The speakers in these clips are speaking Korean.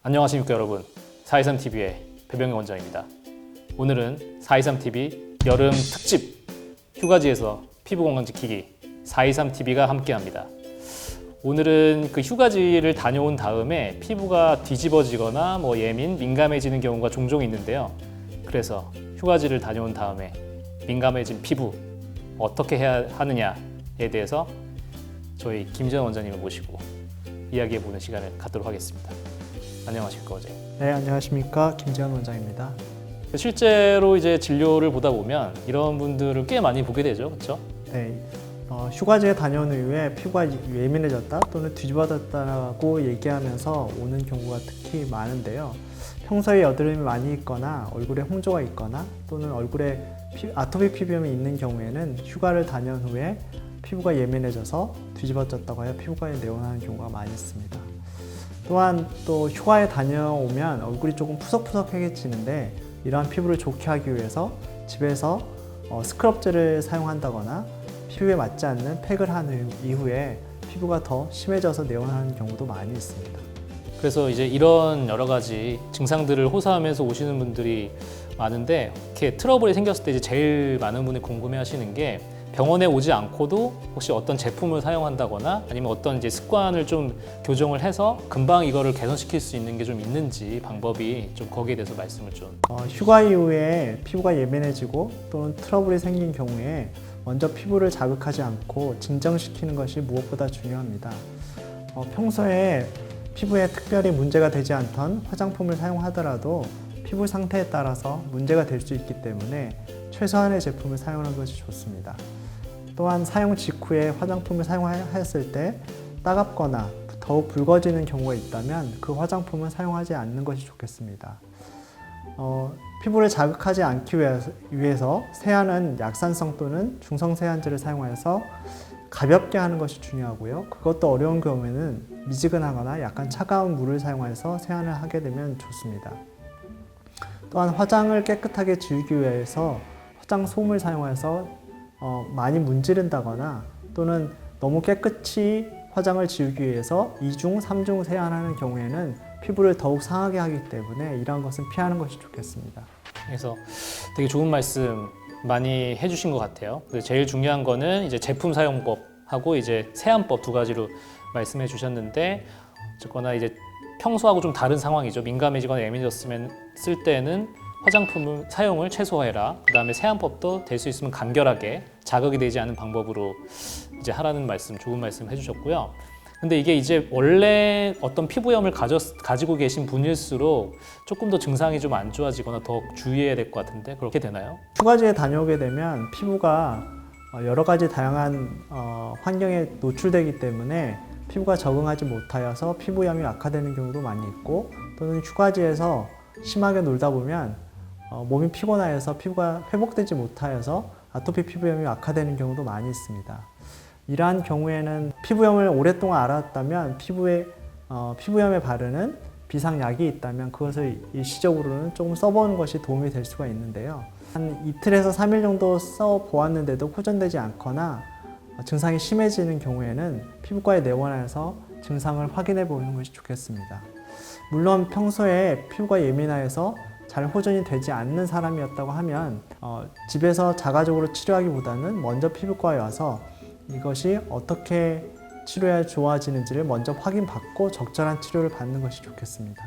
안녕하십니까 여러분. 423TV의 배병희 원장입니다. 오늘은 423TV 여름 특집 휴가지에서 피부 건강 지키기 423TV가 함께합니다. 오늘은 그 휴가지를 다녀온 다음에 피부가 뒤집어지거나 뭐 예민, 민감해지는 경우가 종종 있는데요. 그래서 휴가지를 다녀온 다음에 민감해진 피부 어떻게 해야 하느냐에 대해서 저희 김지현 원장님을 모시고 이야기해보는 시간을 갖도록 하겠습니다 안녕하십니까 어제. 네, 안녕하십니까. 김재현 원장입니다. 실제로 이제 진료를 보다 보면 이런 분들을 꽤 많이 보게 되죠, 그렇죠? 네, 어, 휴가지에 다녀온 이후에 피부가 예민해졌다 또는 뒤집어졌다고 얘기하면서 오는 경우가 특히 많은데요. 평소에 여드름이 많이 있거나 얼굴에 홍조가 있거나 또는 얼굴에 피- 아토피 피부염이 있는 경우에는 휴가를 다녀온 후에 피부가 예민해져서 뒤집어졌다고 하여 피부과에 내원하는 경우가 많이 있습니다. 또한 또 휴가에 다녀오면 얼굴이 조금 푸석푸석해지는데 이러한 피부를 좋게 하기 위해서 집에서 어, 스크럽젤을 사용한다거나 피부에 맞지 않는 팩을 한 후- 이후에 피부가 더 심해져서 내원하는 경우도 많이 있습니다. 그래서 이제 이런 여러 가지 증상들을 호소하면서 오시는 분들이 많은데 이렇게 트러블이 생겼을 때 이제 제일 많은 분이 궁금해하시는 게 병원에 오지 않고도 혹시 어떤 제품을 사용한다거나 아니면 어떤 이제 습관을 좀 교정을 해서 금방 이거를 개선시킬 수 있는 게 좀 있는지 방법이 좀 거기에 대해서 말씀을 좀 어, 휴가 이후에 피부가 예민해지고 또는 트러블이 생긴 경우에 먼저 피부를 자극하지 않고 진정시키는 것이 무엇보다 중요합니다. 어, 평소에 피부에 특별히 문제가 되지 않던 화장품을 사용하더라도 피부 상태에 따라서 문제가 될 수 있기 때문에 최소한의 제품을 사용하는 것이 좋습니다. 또한 사용 직후에 화장품을 사용하였을 때 따갑거나 더욱 붉어지는 경우가 있다면 그 화장품은 사용하지 않는 것이 좋겠습니다. 어, 피부를 자극하지 않기 위해서, 세안은 약산성 또는 중성 세안제를 사용하여서 가볍게 하는 것이 중요하고요. 그것도 어려운 경우에는 미지근하거나 약간 차가운 물을 사용해서 세안을 하게 되면 좋습니다. 또한 화장을 깨끗하게 지우기 위해서 화장 솜을 사용해서 어, 많이 문지른다거나 또는 너무 깨끗이 화장을 지우기 위해서 2중, 3중 세안하는 경우에는 피부를 더욱 상하게 하기 때문에 이러한 것은 피하는 것이 좋겠습니다. 그래서 되게 좋은 말씀 많이 해주신 것 같아요. 근데 제일 중요한 거는 이제 제품 사용법하고 이제 세안법 두 가지로 말씀해 주셨는데 어쨌거나 이제 평소하고 좀 다른 상황이죠. 민감해지거나 예민해졌으면 쓸 때는 화장품 사용을 최소화해라. 그 다음에 세안법도 될 수 있으면 간결하게 자극이 되지 않은 방법으로 이제 하라는 말씀, 좋은 말씀 해주셨고요. 근데 이게 이제 원래 어떤 피부염을 가졌, 가지고 계신 분일수록 조금 더 증상이 좀 안 좋아지거나 더 주의해야 될 것 같은데 그렇게 되나요? 휴가지에 다녀오게 되면 피부가 어, 여러 가지 다양한 어, 환경에 노출되기 때문에 피부가 적응하지 못하여서 피부염이 악화되는 경우도 많이 있고 또는 휴가지에서 심하게 놀다 보면 어, 몸이 피곤하여서 피부가 회복되지 못하여서 아토피 피부염이 악화되는 경우도 많이 있습니다. 이러한 경우에는 피부염을 오랫동안 알았다면 피부에 어, 피부염에 바르는 비상약이 있다면 그것을 일시적으로는 조금 써보는 것이 도움이 될 수가 있는데요. 한 이틀에서 3일 정도 써 보았는데도 호전되지 않거나 어, 증상이 심해지는 경우에는 피부과에 내원해서 증상을 확인해 보는 것이 좋겠습니다. 물론 평소에 피부가 예민하여서 잘 호전이 되지 않는 사람이었다고 하면 어, 집에서 자가적으로 치료하기보다는 먼저 피부과에 와서 이것이 어떻게 치료해야 좋아지는지를 먼저 확인받고 적절한 치료를 받는 것이 좋겠습니다.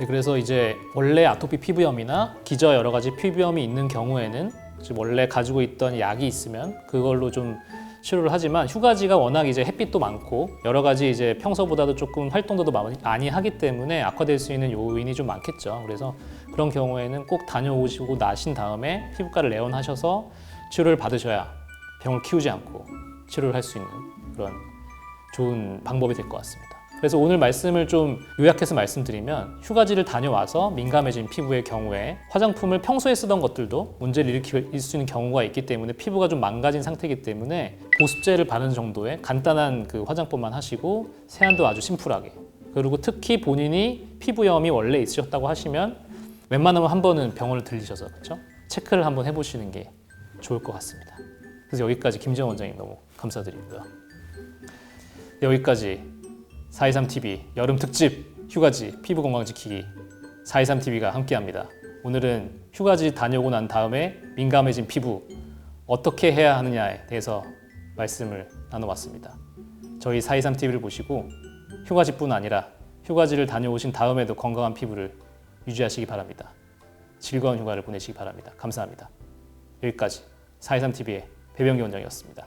네, 그래서 이제 원래 아토피 피부염이나 기저 여러 가지 피부염이 있는 경우에는 원래 가지고 있던 약이 있으면 그걸로 좀 치료를 하지만 휴가지가 워낙 이제 햇빛도 많고 여러 가지 이제 평소보다도 조금 활동도 더 많이- 많이 하기 때문에 악화될 수 있는 요인이 좀 많겠죠. 그래서 그런 경우에는 꼭 다녀오시고 나신 다음에 피부과를 내원하셔서 치료를 받으셔야 병을 키우지 않고 치료를 할 수 있는 그런 좋은 방법이 될 것 같습니다. 그래서 오늘 말씀을 좀 요약해서 말씀드리면 휴가지를 다녀와서 민감해진 피부의 경우에 화장품을 평소에 쓰던 것들도 문제를 일으킬 수 있는 경우가 있기 때문에 피부가 좀 망가진 상태이기 때문에 보습제를 바르는 정도의 간단한 그 화장법만 하시고 세안도 아주 심플하게 그리고 특히 본인이 피부염이 원래 있으셨다고 하시면 웬만하면 한 번은 병원을 들리셔서 그렇죠? 체크를 한번 해보시는 게 좋을 것 같습니다. 그래서 여기까지 김재원 원장님 너무 감사드리고요. 네, 여기까지 423TV 여름 특집 휴가지 피부 건강 지키기 423TV가 함께합니다. 오늘은 휴가지 다녀오고 난 다음에 민감해진 피부 어떻게 해야 하느냐에 대해서 말씀을 나눠봤습니다. 저희 423TV를 보시고 휴가지뿐 아니라 휴가지를 다녀오신 다음에도 건강한 피부를 유지하시기 바랍니다. 즐거운 휴가를 보내시기 바랍니다. 감사합니다. 여기까지 423TV의 배병기 원장이었습니다.